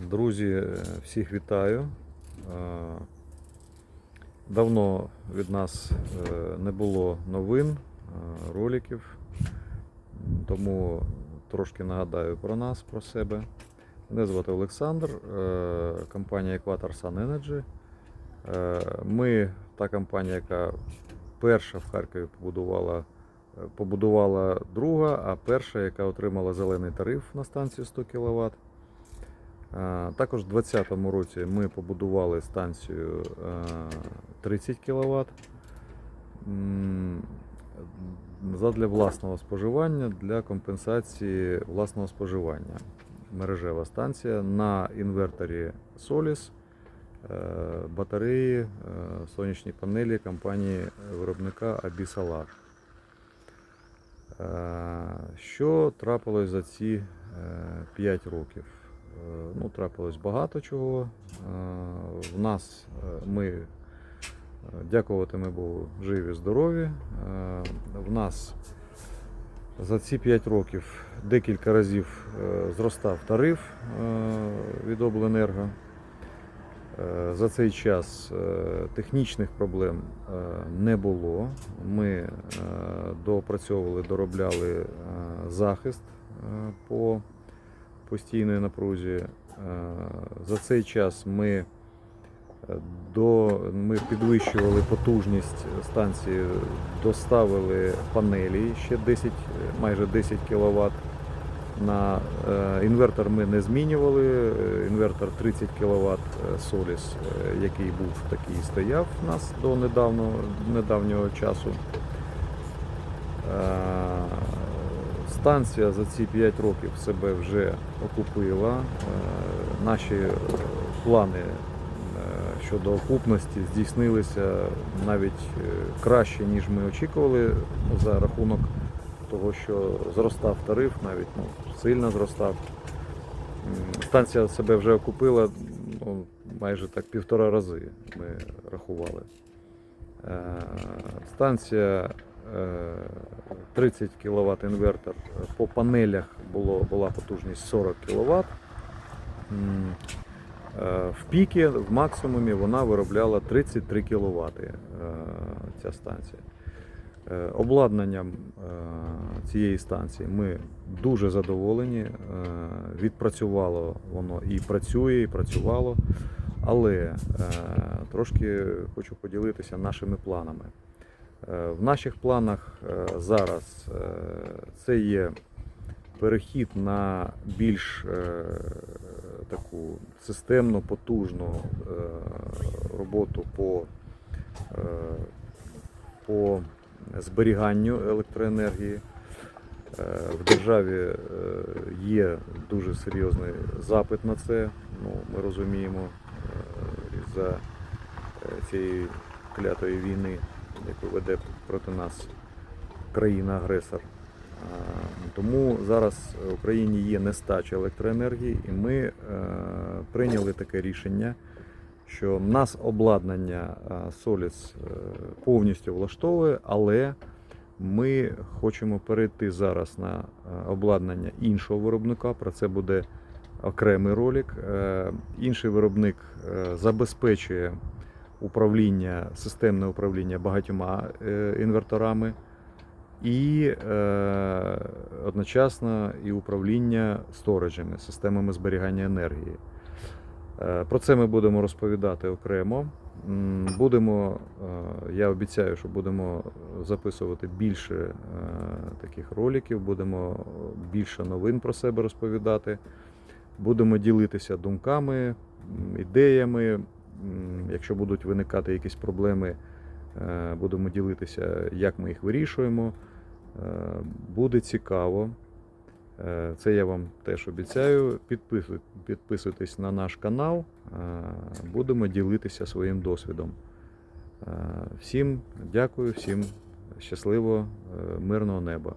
Друзі, е, всіх вітаю. Е, Давно від нас е, не було новин, роликів, тому трошки нагадаю про нас, про себе. Мене звати Олександр, компанія Equator Sun Energy. Ми та компанія, яка перша в Харкові побудувала, побудувала друга, а перша, яка отримала зелений тариф на станцію 100 кВт. Е, Також у 2020 році ми побудували станцію е, 30 кВт задля власного споживання, для компенсації власного споживання. Мережева станція на інверторі Solis, е, батареї, е, сонячні панелі компанії виробника Abi Е, Що трапилось за ці 5 років? Е, Ну, трапилось багато чого. Е, В нас е, ми, е, дякувати ми Богу, живі, здорові. В нас за ці 5 років декілька разів зростав тариф від обленерго. За цей час технічних проблем не було. Ми доопрацьовували, доробляли захист по постійної напрузі. Е, За цей час ми, е, до, ми підвищували потужність станції, доставили панелі ще 10, майже 10 кВт. На е, інвертор ми не змінювали. Інвертор 30 кВт е, який був такий стояв у нас до недавнього, недавнього часу. Станція за ці 5 років себе вже окупила. Е, Наші е, плани е, щодо окупності здійснилися навіть краще, ніж ми очікували за рахунок того, що зростав тариф, навіть ну, сильно зростав. Станція себе вже окупила ну, майже так півтора рази ми рахували. Станція 30 кВт інвертор. По панелях було, була потужність 40 кВт. В піки, в максимумі, вона виробляла 33 кВт ця станція. Е, Обладнанням е, цієї станції ми дуже задоволені. Е, Відпрацювало воно і працює, і працювало. Але е, трошки хочу поділитися нашими планами. Е, В наших планах е, зараз е, це є перехід на більш таку системну, потужну роботу по, по зберіганню електроенергії. В державі є дуже серйозний запит на це. Ну, ми розуміємо із-за е, цієї клятої війни, яку веде проти нас країна-агресор. Тому зараз в Україні є нестача електроенергії, і ми е, прийняли таке рішення, що нас обладнання а, Solis е, повністю влаштовує, але ми хочемо перейти зараз на е, обладнання іншого виробника. Про це буде окремий ролик. Е, Інший виробник е, забезпечує управління, системне управління багатьма е, інверторами і е, одночасно і управління сториджами, системами зберігання енергії. Е, Про це ми будемо розповідати окремо. Будемо, е, я обіцяю, що будемо записувати більше таких роликів, будемо більше новин про себе розповідати, будемо ділитися думками, ідеями. Якщо будуть виникати якісь проблеми, е, будемо ділитися, як ми їх вирішуємо. Е, Буде цікаво. Е, Це я вам теж обіцяю. Підписуйтесь на наш канал. Будемо ділитися своїм досвідом. Всім дякую, всім щасливо, мирного неба.